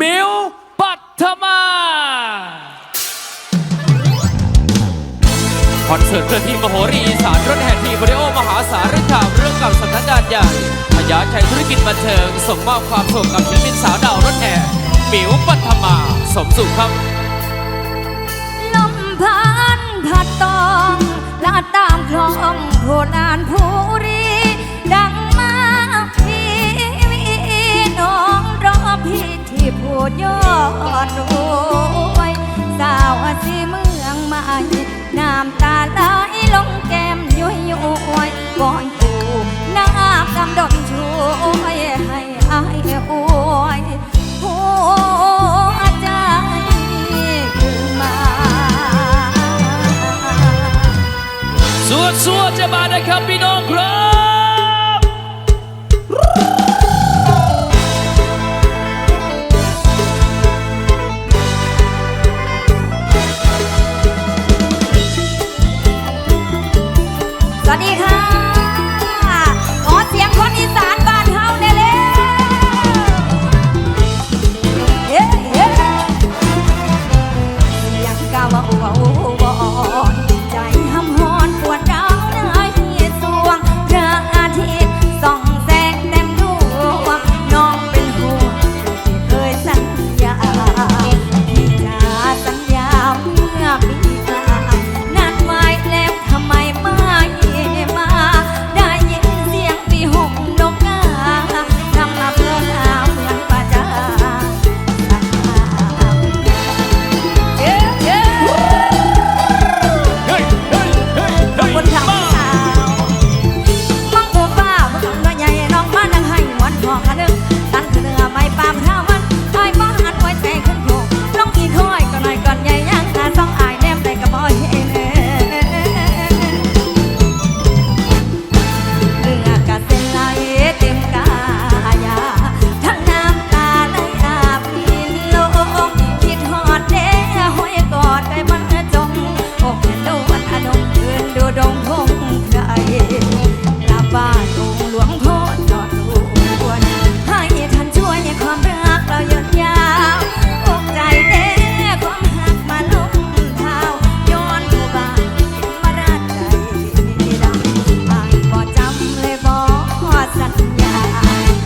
มิวปัทมาคอนเสิร์ตเคลื่อนที่มโหรีสารรถแห่ทีบริโอมหาสารคามเรื่องกับสำนักงานใหญ่พยาชัยธุรกิจบันเทิง ส่งมอบความสุขกับศิลปินสาวดาวรถแห่มิวปัทมาสมสุขครับลมพันผัดตองลาดตามคลองโพนานภูรี up in all glory.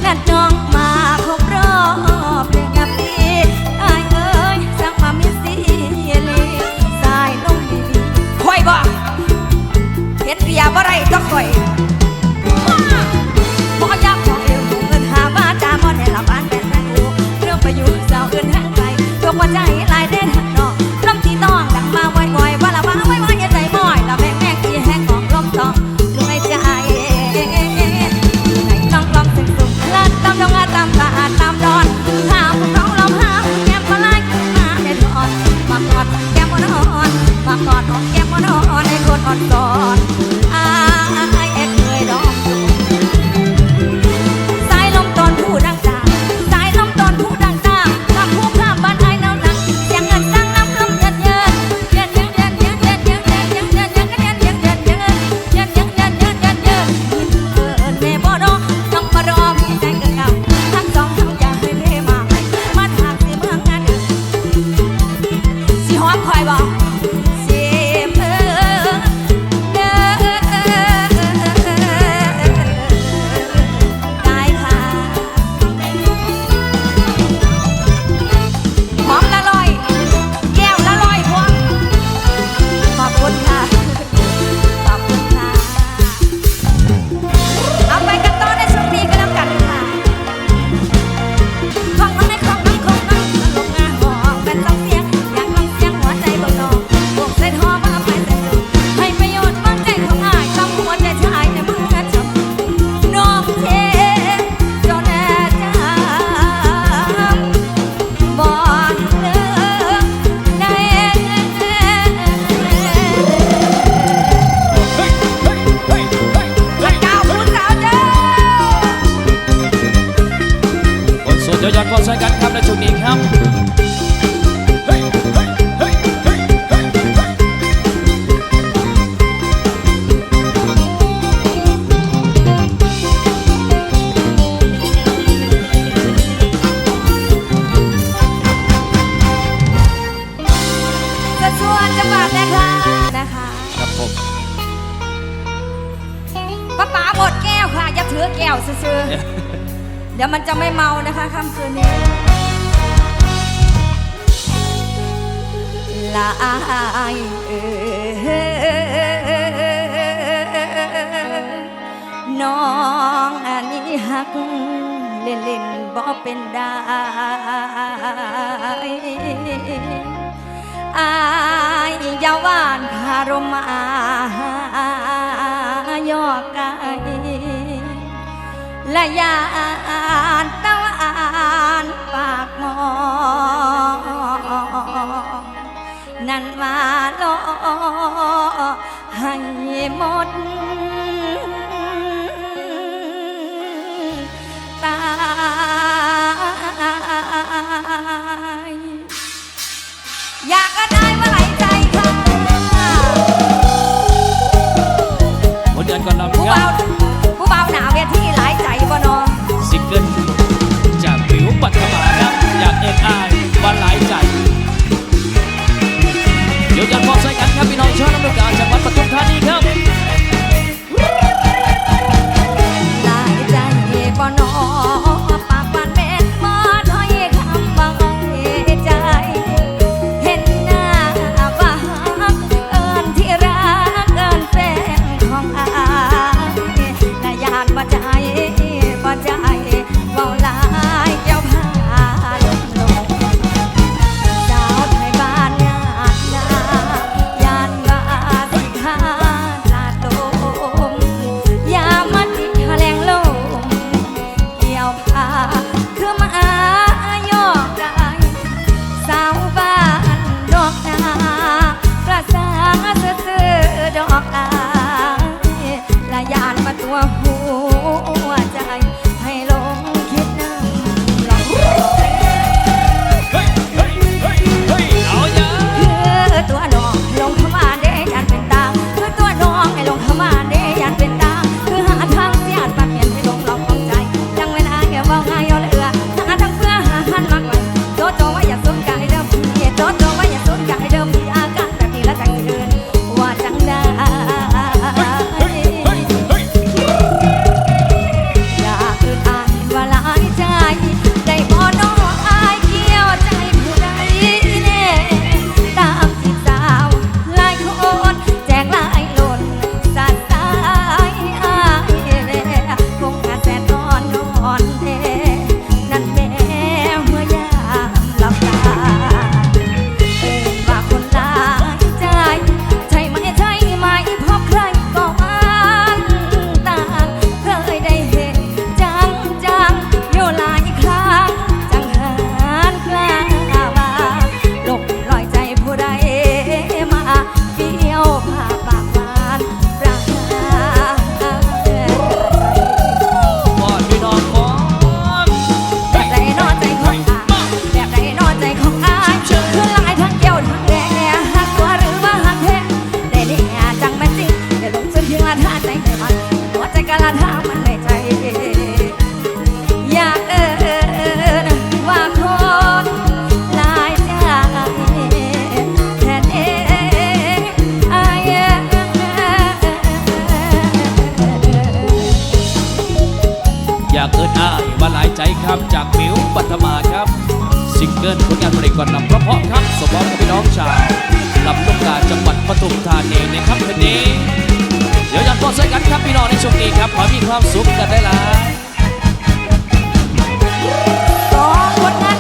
นัดน้องมา ดี๋ยวมันจะไม่เมานะคะค่ำคืนนี้ ลาอายเอน้องอันนี้หัก เล่นเล่นบ่เป็นได้อายยาวานพารมายอกไก และยานต้าอันปากมอ นั่นมาลอ หมิวปัทมาครับซิงเกิลผลงานเพลงก่อนนำเพราะครับสมบัติพี่น้องชาวลำลูกกาจังหวัดปทุมธานีในค่ำคืนนี้ เดี๋ยวยัดปอจะพบกันครับพี่น้องในช่วงนี้ครับขอมีความสุขกันได้ละสองคน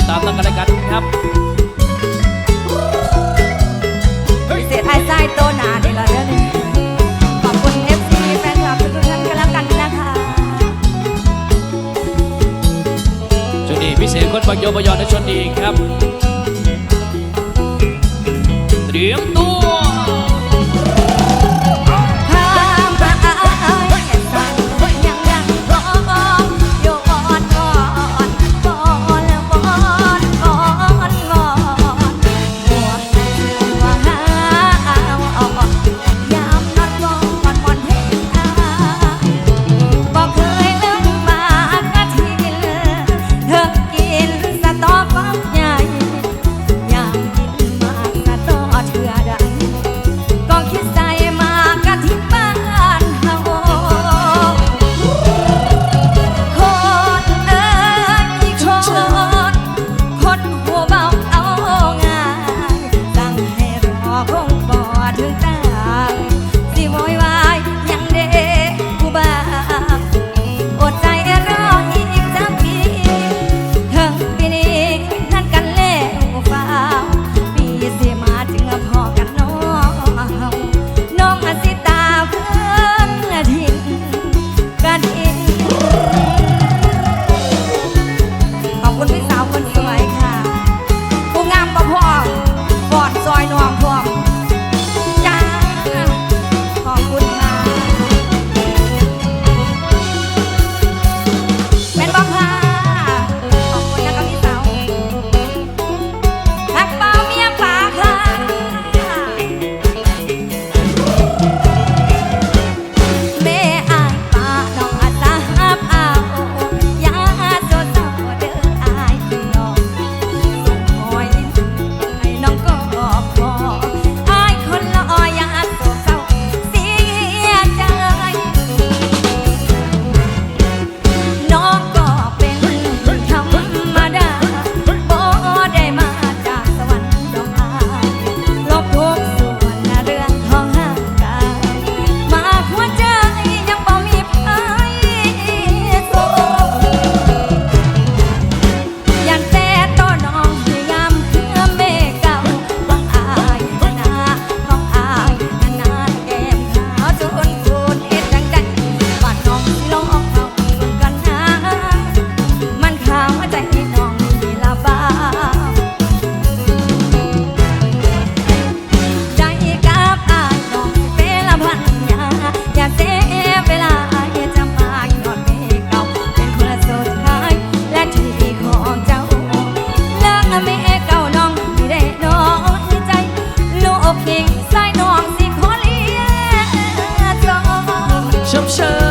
ติดตามตั้งกันแล้วกันครับเสียท้ายไส้โตหนานี่ละเด้อนี่ขอบคุณ FC แฟนคลับทุกท่านกันแล้วกันนะคะช่วงนี้พิเศษคนบางโยบยอนในชนดีครับ เตรียมตัว chão.